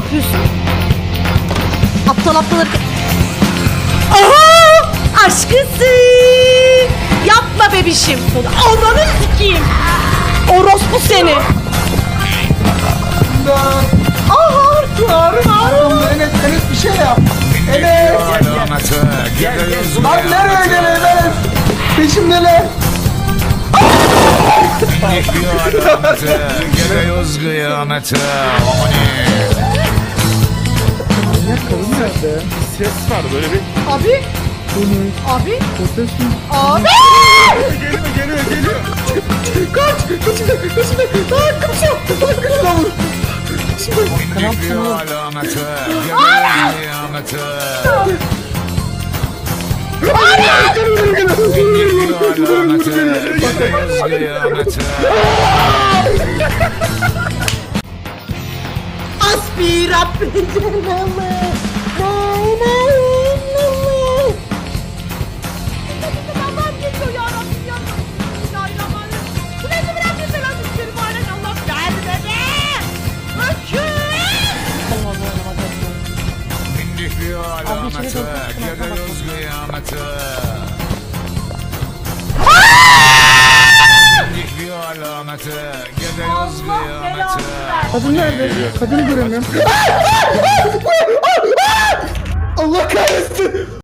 yapıyorsun? Aptal aptal hareket. Aha! Aşkısı! Yapma bebişim. Ananı sikeyim. Orospu seni. Aha! Oğlum Enes, Enes bir şey yap. Enes. Lan nereye gene Enes? Peşimdeler. Kıyamete gidiyoruz kıyamete Amani Ses var böyle bir. Abi. Abi. Abi. Geliyor geliyor geliyor. Kaç. Peşimde. Peşimde. Lan kaçıyor. Lan kaçıyor. Lan vur. Kıyamete gidiyoruz kıyamete Kıyamete gidiyoruz kıyamete Aspira Gidiyoruz kıyamete Bindik bir alamete gidiyoruz kıyamete Kadın nerede? Kadını göremiyorum. Allah kahretsin.